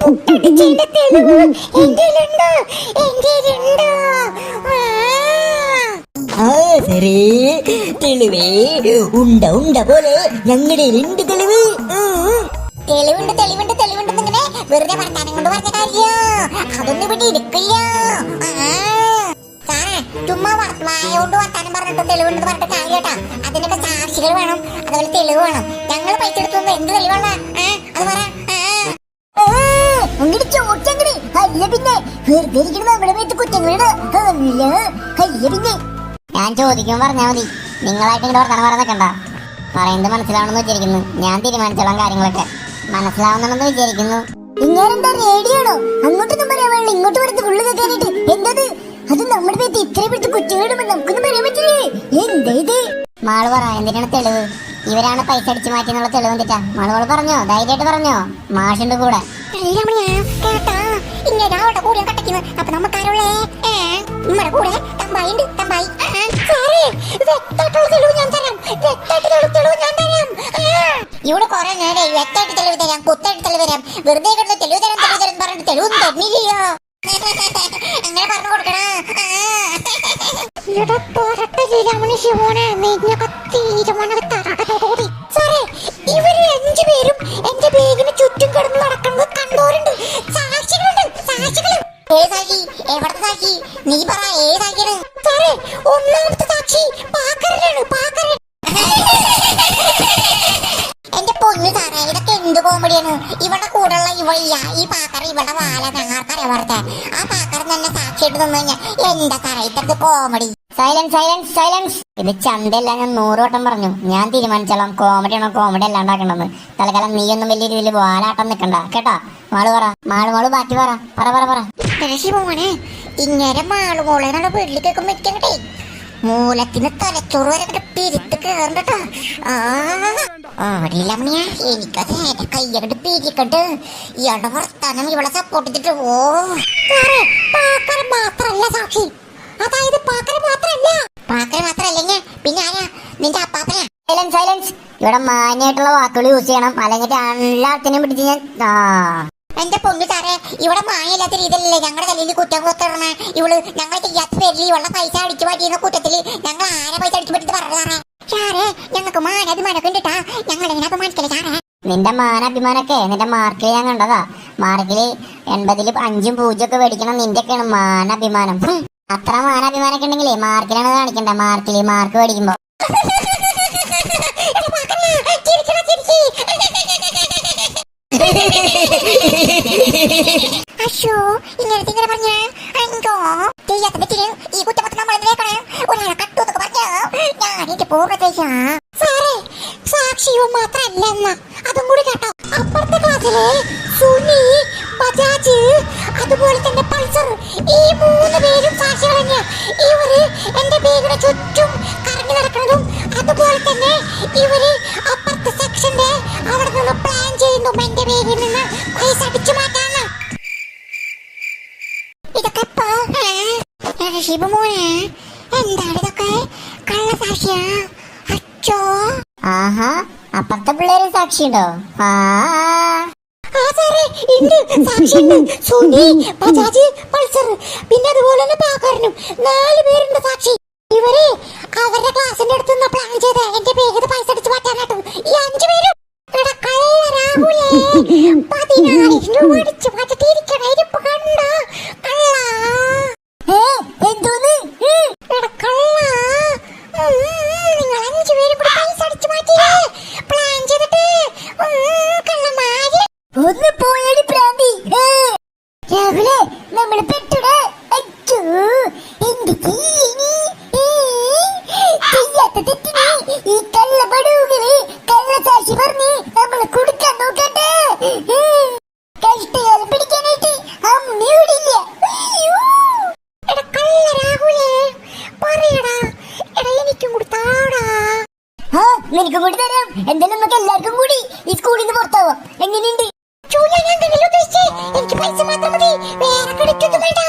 പുട്ടടിച്ചതിന്റെ തെളിവ് എന്റേലുണ്ട് ആ സരേ തെളിവേ ഉണ്ട ഉണ്ട പോലെ ഞങ്ങളുടെ രണ്ട് തെളിവ്. തെളിവുണ്ട് തെളിവുണ്ട് തെളിവുണ്ട് ഇങ്ങനെ വെറുതെ വർത്താനം കൊണ്ട് പറഞ്ഞ കാര്യം? അതൊന്നും ഇവിടെ ഇരിക്കില്ല. ചുമ്മാ വർ- വായ കൊണ്ട് വർത്താനം പറഞ്ഞിട്ട് തെളിവുണ്ട് പറഞ്ഞിട്ട് കാര്യം കേട്ടാ അതിനൊക്കെ സാക്ഷികൾ വേണം അതുപോലെ തെളിവ് വേണം. ഞങ്ങൾ പൈസ എടുത്തു എന്ത് തെളിവാണ്? അങ്ങട് ചോദിച്ചങ്ങട് അല്ല പിന്നെ. വെറുതെ ഇരിക്കണ നമ്മുടെ മേത്ത് കുറ്റങ്ങളുടെ അല്ല അല്ല പിന്നെ. ഞാൻ ചോദിക്കുമ്പോൾ പറഞ്ഞാൽ മതി. നിങ്ങളായിട്ട് ഇങ്ങോട്ട് വർത്തമാനം നിൽക്കണ്ട പറയുന്നത് മനസ്സിലാവണമെന്ന് വിചാരിക്കുന്നു. ഞാൻ തീരുമാനിച്ചോളാം കാര്യങ്ങളൊക്കെ. മനസ്സിലാവുന്നുണ്ടെന്ന് വിചാരിക്കുന്നു. ഇങ്ങനെന്താ റേഡിയോണോ അങ്ങോട്ടൊന്നും പറയാൻ പാടില്ല. ഇങ്ങോട്ട് വരുന്നത് ഫുള്ള് കേൾക്കാനായിട്ട് എന്തത്? അത് നമ്മുടെ പേത്ത് ഇത്രയും പെടുത്ത് കുറ്റങ്ങളിടുമ്പോ നമുക്കൊന്നും പറയാൻ പറ്റില്ലേ? എന്താ ഇത്? മാൾ പറ എന്തിനാണ് തെളിവ്? ഇവരാണ് പൈസ അടിച്ചു മാറ്റിയെന്നുള്ള തെളിവ് എന്തിട്ടാ മാൾ മോൾ പറഞ്ഞോ? ധൈര്യമായിട്ട് പറഞ്ഞോ? മാഷുണ്ട് കൂടെ. ഇവിടെ കുറെ നേരം വ്യക്തമായിട്ട് തെളിവ് തരാം കുത്തായിട്ട് തെളിവ് തരാം വെറുതെ കിടന്ന് തെളിവ് തരാം തെളിവ് തരാം പറഞ്ഞിട്ട് തെളിവൊന്നും തന്നില്ലയോ അങ്ങനെ പറഞ്ഞു കൊടുക്കണ തീരുമാനം ഇവർ നീ പറ ഏതാക്കിയത്? സാറേ ഒന്നാമത്തെ സാക്ഷി പാക്കരനാണ് പാക്കരൻ എന്റെ പൊന്നു സാറേ ഇതൊക്കെ എന്ത് കോമഡിയാണ് ഇവിടെ കൂടെയുള്ള ഇവളില്ല ഈ പാക്കറ ഇവിടെ വാല ഞങ്ങൾക്കറിയാം വെറുതെ ആ പാക്കറ തന്നെ സാക്ഷിയിട്ട് നിന്ന് കഴിഞ്ഞാൽ എന്താ സാറേ ഇതൊക്കെ കോമഡി സൈലൻസ് സൈലൻസ് സൈലൻസ് ഇത് ചന്തയല്ല ഞാൻ നൂറ് വട്ടം പറഞ്ഞു. ഞാൻ തീരുമാനിച്ചോളാം കോമഡി ആണോ കോമഡി അല്ലാണ്ടാക്കണമെന്ന് തൽക്കാലം നീയൊന്നും വലിയ രീതിയിൽ വാലാട്ടം നിൽക്കണ്ട കേട്ടോ? മാൾ പറ മാൾ മാൾ ബാക്കി പറ പറ പറ പറ. മോനെ ഇങ്ങനെ മാളുമോളെ നമ്മുടെ വീട്ടിൽ കേൾക്കുമ്പോ ഇരിക്കണ്ടേ മൂലത്തിന് തലച്ചോറ് വരെ പിരിത്ത് പിരുത്ത് കേറണ്ടട്ടോ. ആ ആടില്ലമ്മണിയ എനിക്കത് എന്റെ കയ്യങ്ങട് പിരിക്കട്ട്. ഇയാളുടെ വർത്താനം ഇവളെ സപ്പോർട്ട് ചെയ്തിട്ട് ഓ. പാക്കര മാത്രല്ല സാക്ഷി അതായത് പാക്കര മാത്രല്ല. പാക്കര മാത്രല്ല പിന്നെ ആരാ? നിന്റെ അപ്പാപ്പനാ? സൈലൻസ് സൈലൻസ് ഇവിടെ മാന്യായിട്ടുള്ള വാക്കുകൾ യൂസ് ചെയ്യണം. അല്ലെങ്കിൽ എല്ലാ ആൾക്കാരെയും പിടിച്ച് ഞാൻ എന്റെ പൊന്നു സാറേ ഇവിടെ മായയില്ലാത്ത രീതിയിലല്ലേ ഞങ്ങളുടെ തലയിൽ കുറ്റം കൊത്തിടണ ഇവൾ ഞങ്ങൾ ചെയ്യാത്ത പേരിൽ ഇവളുടെ പൈസ അടിച്ചു മാറ്റിയുന്ന കൂട്ടത്തിൽ ഞങ്ങൾ ആരെ പൈസ അടിച്ചു പറ്റിട്ട് പറഞ്ഞു സാറേ. ഞങ്ങൾക്ക് മാനാഭിമാനമൊക്കെ ഉണ്ട് ട്ടാ ഞങ്ങൾ സാറേ? നിന്റെ മാനാഭിമാനൊക്കെ നിന്റെ മാർക്കിൽ ഞാൻ കണ്ടതാ. മാർക്കിൽ എൺപതിൽ അഞ്ചും പൂജ്യം ഒക്കെ മേടിക്കണം നിന്റെയൊക്കെയാണ് മാനാഭിമാനം. അത്ര മാനാഭിമാനൊക്കെ ഉണ്ടെങ്കിലേ മാർക്കിലാണ് കാണിക്കണ്ട? മാർക്കിൽ മാർക്ക് മേടിക്കുമ്പോ. ഞാൻ കൂടി അപ്പുറത്തെ സുനി അതുപോലെ തന്നെ ഈ മൂന്ന് പേരും ഇവർ എന്റെ ചുറ്റും കറങ്ങി നടക്കുന്നതും അതുപോലെ തന്നെ ഇവർ അപ്പുറത്തെ സെക്ഷന്റെ അവിടെ നിന്ന് പ്ലാൻ ചെയ്യുന്നു എന്റെ ബേഗിൽ നിന്ന് പൈസ അടിച്ചു മാറ്റാന്ന് ഇതൊക്കെ ഇപ്പൊ ശിവമോനെ. എന്താണ് ഇതൊക്കെ? കള്ളസാക്ഷിയാ? അച്ചോ. ആഹാ അപ്പുറത്തെ പിള്ളേര് സാക്ഷിയുണ്ടോ? ആ. ആ സാറേ ഉണ്ട്. സാക്ഷിയുണ്ട്. സുനി ബജാജ് പൾസർ. പിന്നെ അതുപോലെ തന്നെ പാക്കാരനും നാല് പേരുണ്ട് സാക്ഷി. ഇവരെ അവരുടെ ക്ലാസിന്റെ അടുത്ത് നിന്ന് പ്ലാൻ ചെയ്ത് എന്റെ പേര് പൈസ അടിച്ച് മാറ്റാനായിട്ട് ഈ അഞ്ചു പേരും പതിനായിരം രൂപ അടിച്ച് മാറ്റിട്ട് ഇരിക്കണ ഇരിപ്പ് കണ്ട കള്ള ഏ എന്തോന്ന് ഉം. എടാ കള്ള ഉം, നിങ്ങൾ അഞ്ചു പേരും കൂടി പൈസ അടിച്ച് മാറ്റിയേ പ്ലാൻ ചെയ്തിട്ട് ഉം, കള്ളന്മാര് ഒന്ന് പോയടി പ്രാന്തി ഏ. രാവിലെ നമ്മൾ പെട്ടുടേ അയ്യോ ഈ കള്ളപടവുകൾ കള്ളസാക്ഷി പറഞ്ഞ് നമ്മളെ കള്ള താടാ. നിനക്കും കൂടി തരാം. എല്ലാവർക്കും കൂടി ഈ സ്കൂളിൽ നിന്ന് പുറത്താവാം. എങ്ങനെയുണ്ട്? എനിക്ക് പൈസ മാത്രം മതി. വേറെ കിടക്കൊന്നും വേണ്ട.